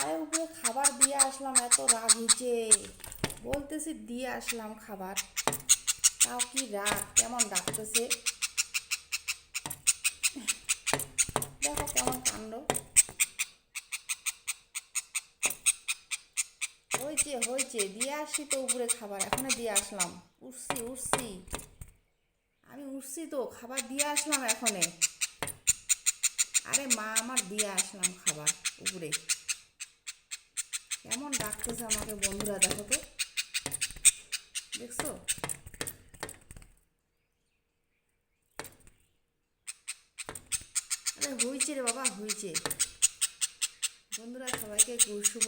আরে খাবার দিয়ে আসলাম, এত রাগ হয়েছে বলতেছি দিয়ে আসলাম খাবার। তাও কি রাগ? কেমন ডাকতেছে? দেখো কেমন কাণ্ড। হয়েছে হয়েছে, দিয়ে আসছি তো উপরে খাবার এখনও দিয়ে আসলাম। উঠছি উঠছি আমি উঠছি তো, খাবার দিয়ে আসলাম এখনে। আরে মা, আমার দিয়ে আসলাম খাবার উপরে। কেমন ডাকতেছে আমাকে বন্ধুরা, দেখো তো। দেখছ? আরে হয়েছে রে বাবা, হয়েছে। বন্ধুরা সবাইকে শুভ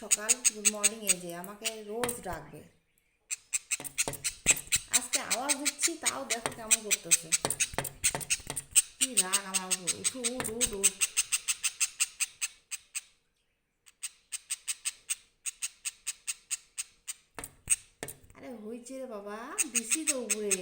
সকাল গুড মর্নিং এ যে, আমাকে রোজ ডাকবে। আজকে আওয়াজ দিচ্ছি, তাও দেখো কেমন করতেছে। কি রাগ আমার উপর উঠু উঠ উঠ উঠ। আরে হয়েছে রে বাবা দিছি তো উপরে।